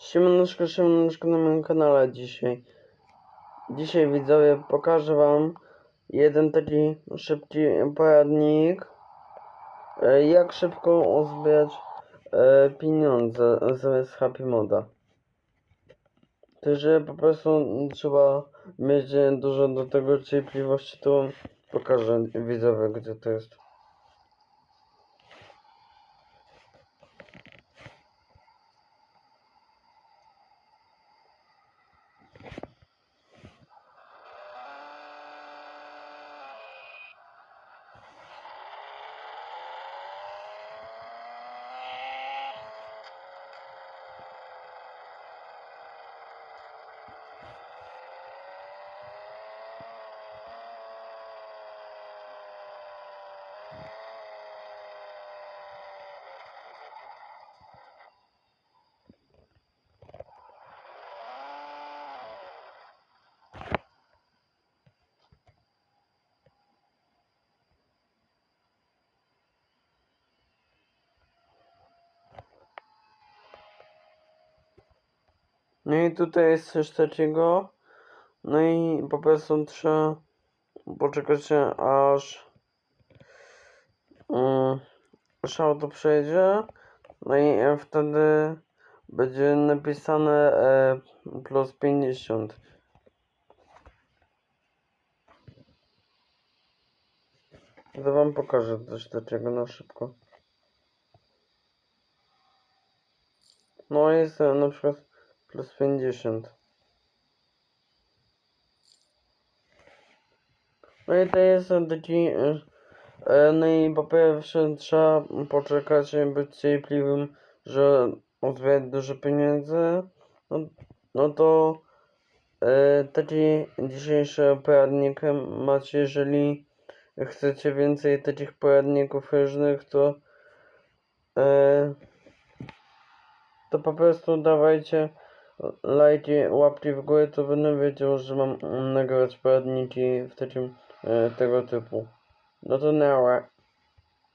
Siemaneczko, siemaneczko na moim kanale dzisiaj. Dzisiaj widzowie pokażę wam jeden taki szybki poradnik e, jak szybko uzbierać e, pieniądze zamiast Happy Moda. Także po prostu trzeba mieć dużo do tego cierpliwości, to pokażę widzowie gdzie to jest. No i tutaj jest coś takiego. No i po prostu trzeba poczekać aż um, aż auto przejdzie. No i e, wtedy będzie napisane e, plus 50. To wam pokażę coś takiego na szybko. No jest e, na przykład plus 50. No i to jest taki no i po pierwsze trzeba poczekać być cierpliwym, że odbierać dużo pieniędzy. No, no to e, taki dzisiejszy poradnik macie, jeżeli chcecie więcej takich poradników różnych, to e, to po prostu dawajcie lajki, łapki w górę, to będę wiedział, że mam nagrywać poradniki w takim e, tego typu. No to nara.